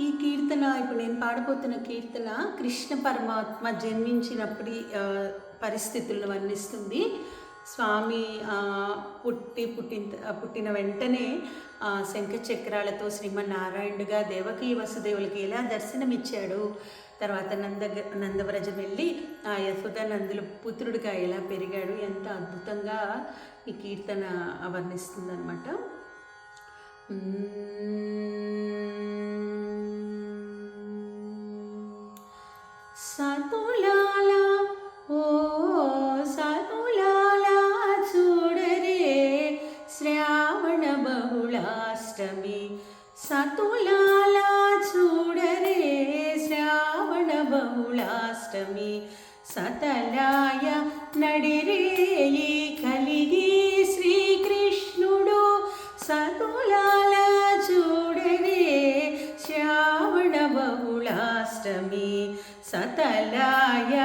ఈ కీర్తన ఇప్పుడు నేను పాడబోతున్న కీర్తన కృష్ణ పరమాత్మ జన్మించినప్పటి పరిస్థితులను వర్ణిస్తుంది. స్వామి పుట్టి పుట్టిన పుట్టిన వెంటనే శంఖ చక్రాలతో శ్రీమన్నారాయణుడిగా దేవకీ వసుదేవులకి ఎలా దర్శనమిచ్చాడు? తర్వాత నంద నందవ్రజం వెళ్ళి ఆ యశోద నందుల పుత్రుడిగా ఎలా పెరిగాడు? ఎంత అద్భుతంగా ఈ కీర్తన వర్ణిస్తుంది సతులాల ఓ సతులాల చూడరే శ్రావణ బహుళాష్టమి. సతులాల చూడరే శ్రావణ బహుళాష్టమి. సతలాయ నడిరేయి కలిగి శ్రీకృష్ణుడు. సతులాల చూడరే శ్రావణ బహుళాష్టమి. సతలాయ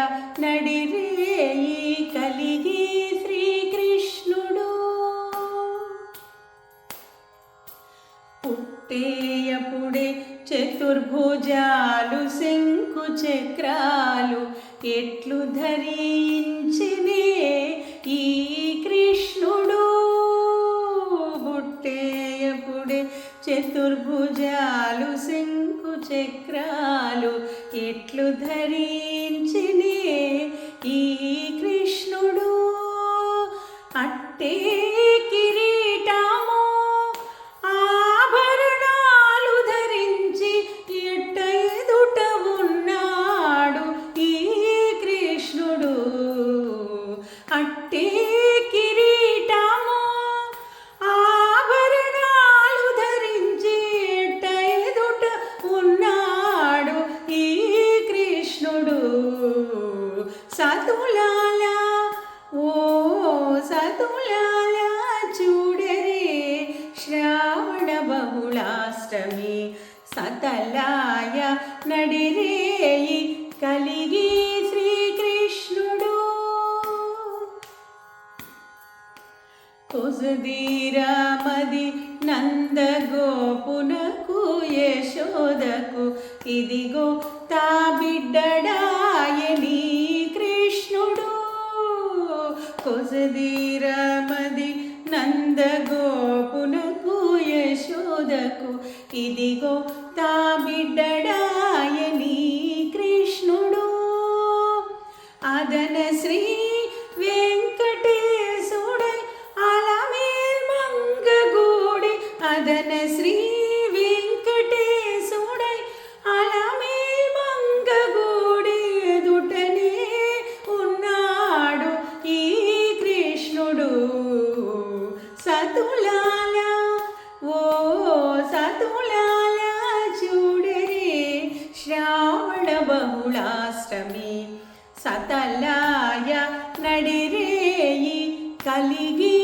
నడిరేయి కలిగి శ్రీకృష్ణుడు. పుట్టేయపుడే చతుర్భుజాలు శంకు చక్రాలు ఎట్లు ధరించినే ఈ కృష్ణుడు? పుట్టేయపుడే చతుర్భుజాలు శంకు చక్రాలు ఎట్లు ధరించినే ఈ కృష్ణుడు? అట్టే కిరీటము ఆభరణాలు ధరించి ఎట్ట ఎదుట ఉన్నాడు ఈ కృష్ణుడు? అట్టే సతులాల ఓ సతులాల చూడరే శ్రావణ బహుళాష్టమి. సతలాయ నడిరేయి కలిగి శ్రీకృష్ణుడు. కొసదీరామది నందగోపునకు యశోదకు ఇదిగో తా బిడ్డ ఇదిగో తా బిడ్డడాయని కృష్ణుడు. అదన శ్రీ వెంకటేశుడై అలమేల్ మంగగూడి. అదన శ్రీ వెంకటేశుడై అలమేల్ మంగగూడి ఎదుటనే ఉన్నాడు ఈ కృష్ణుడు. సతులాల ತಲಾಯ ನಡಿರೇಯಿ ಕಲಿಗಿ